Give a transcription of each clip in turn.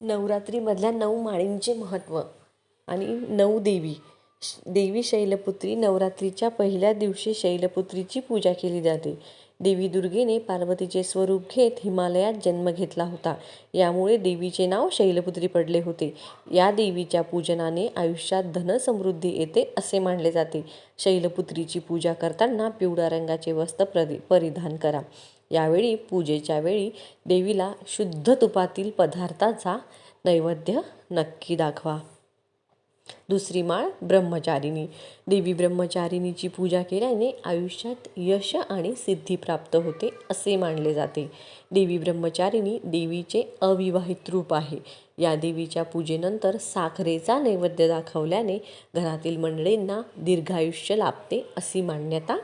नवरात्रीमधल्या नऊ माळींचे महत्त्व आणि नऊ देवी. श- देवी शैलपुत्री नवरात्रीच्या पहिल्या दिवशी शैलपुत्रीची पूजा केली जाते. देवी दुर्गेने पार्वतीचे स्वरूप घेत हिमालयात जन्म घेतला होता. यामुळे देवीचे नाव शैलपुत्री पडले होते. या देवीच्या पूजनाने आयुष्यात धनसमृद्धी येते असे मानले जाते. शैलपुत्रीची पूजा करताना पिवळ्या रंगाचे वस्त्र प्रदि परिधान करा. यावेळी पूजेच्या वेळी देवीला शुद्ध तुपातील पदार्थाचा नैवेद्य नक्की दाखवा. दुसरी माळ ब्रह्मचारिणी. देवी ब्रह्मचारिणीची पूजा केल्याने आयुष्यात यश आणि सिद्धी प्राप्त होते असे मानले जाते. देवी ब्रह्मचारिणी देवीचे अविवाहित रूप आहे. या देवीच्या पूजेनंतर साखरेचा नैवेद्य दाखवल्याने घरातील मंडळींना दीर्घायुष्य लाभते अशी मान्यता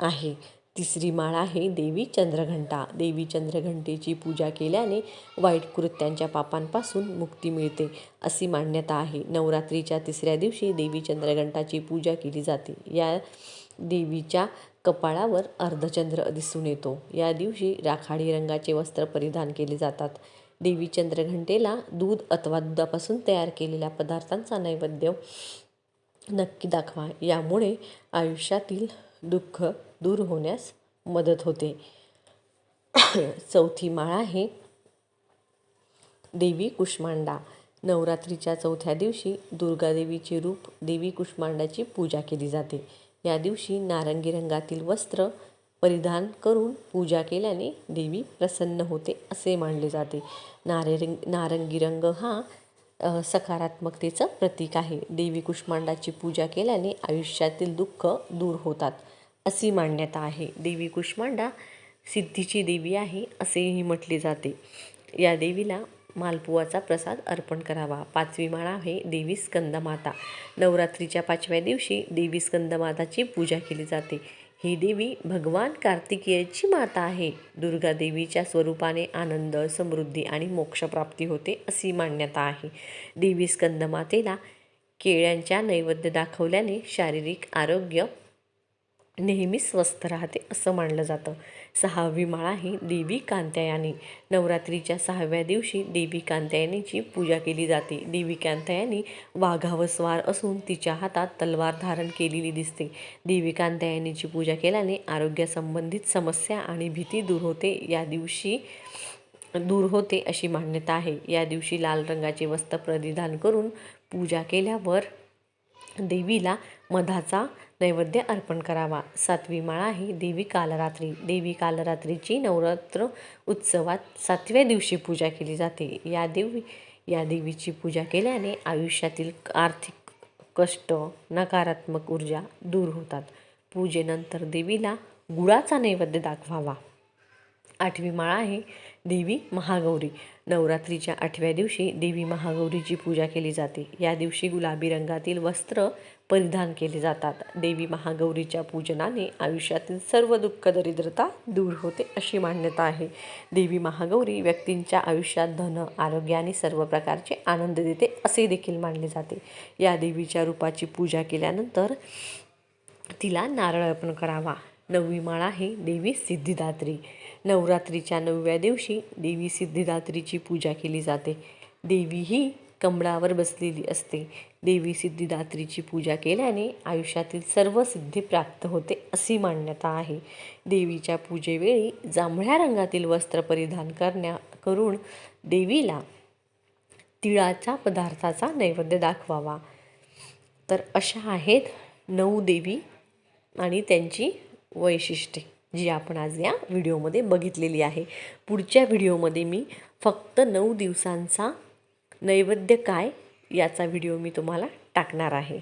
आहे. तिसरी माळ आहे देवी चंद्रघंटा. देवी चंद्रघंटेची पूजा केल्याने वाईट कृत्यांच्या पापांपासून मुक्ती मिळते अशी मान्यता आहे. नवरात्रीच्या तिसऱ्या दिवशी देवी चंद्रघंटाची पूजा केली जाते. या देवीच्या कपाळावर अर्धचंद्र दिसून येतो. या दिवशी राखाडी रंगाचे वस्त्र परिधान केले जातात. देवी चंद्रघंटेला दूध अथवा दुधापासून तयार केलेल्या पदार्थांचा नैवेद्य नक्की दाखवा. यामुळे आयुष्यातील दुःख दूर होण्यास मदत होते. चौथी माळ आहे देवी कुष्मांडा. नवरात्रीच्या चौथ्या दिवशी दुर्गादेवीचे रूप देवी कुष्मांडाची पूजा केली जाते. या दिवशी नारंगी रंगातील वस्त्र परिधान करून पूजा केल्याने देवी प्रसन्न होते असे मानले जाते. नारेरंग नारंगी रंग हा सकारात्मकतेचं प्रतीक आहे. देवी कुष्मांडाची पूजा केल्याने आयुष्यातील दुःख दूर होतात. अशी मान्यता आहे. देवी कुष्मांडा सिद्धीची देवी आहे असेही म्हटले जाते. या देवीला मालपुवाचा प्रसाद अर्पण करावा. पाचवी माळ आहे देवी स्कंदमाता. नवरात्रीच्या पाचव्या दिवशी देवी स्कंदमाताची पूजा केली जाते. ही देवी भगवान कार्तिकेयची माता आहे. दुर्गा देवीच्या स्वरूपाने आनंद समृद्धी आणि मोक्षप्राप्ती होते अशी मान्यता आहे. देवी स्कंदमातेला केळ्यांच्या नैवेद्य दाखवल्याने शारीरिक आरोग्य नेहमी स्वस्थ राहते असं मानलं जातं. सहावी माळा ही देवी कांत्यायानी नवरात्रीच्या सहाव्या दिवशी देवी कांत्यायनीची पूजा केली जाते. देवी कांत्यायनी वाघावर स्वार असून तिच्या हातात तलवार धारण केलेली दिसते. देवी कांत्यायनीची पूजा केल्याने आरोग्यासंबंधित समस्या आणि भीती दूर होते. या दिवशी दूर होते अशी मान्यता आहे. या दिवशी लाल रंगाचे वस्त्र परिधान करून पूजा केल्यावर देवीला मधाचा नैवेद्य अर्पण करावा. सातवी माळ आहे देवी कालरात्री देवी कालरात्रीची नवरात्र उत्सवात सातव्या दिवशी पूजा केली जाते. या देवी या देवीची पूजा केल्याने आयुष्यातील आर्थिक कष्ट नकारात्मक ऊर्जा दूर होतात. पूजेनंतर देवीला गुळाचा नैवेद्य दाखवावा. आठवी माळ आहे देवी महागौरी. नवरात्रीच्या आठव्या दिवशी देवी महागौरीची पूजा केली जाते. या दिवशी गुलाबी रंगातील वस्त्र परिधान केले जातात. देवी महागौरीच्या पूजनाने आयुष्यातील सर्व दुःख दरिद्रता दूर होते अशी मान्यता आहे. देवी महागौरी व्यक्तींच्या आयुष्यात धन आरोग्य आणि सर्व प्रकारचे आनंद देते असे देखील मानले जाते. या देवीच्या रूपाची पूजा केल्यानंतर तिला नारळ अर्पण करावा. नववी माळ आहे देवी सिद्धिदात्री. नवरात्रीच्या नवव्या दिवशी देवी सिद्धिदात्रीची पूजा केली जाते. देवी ही कमळावर बसलेली असते. देवी सिद्धिदात्रीची पूजा केल्याने आयुष्यातील सर्व सिद्धी प्राप्त होते अशी मान्यता आहे. देवीच्या पूजेवेळी जांभळ्या रंगातील वस्त्र परिधान करण्या करून देवीला तिळाच्या पदार्थाचा नैवेद्य दाखवावा. तर अशा आहेत नऊ देवी आणि त्यांची वैशिष्ट्ये जी आपण आज या व्हिडिओमध्ये बघितलेली आहे. पुढच्या व्हिडिओमध्ये मी फक्त नऊ दिवसांचा नैवेद्य काय याचा व्हिडिओ मी तुम्हाला टाकणार आहे.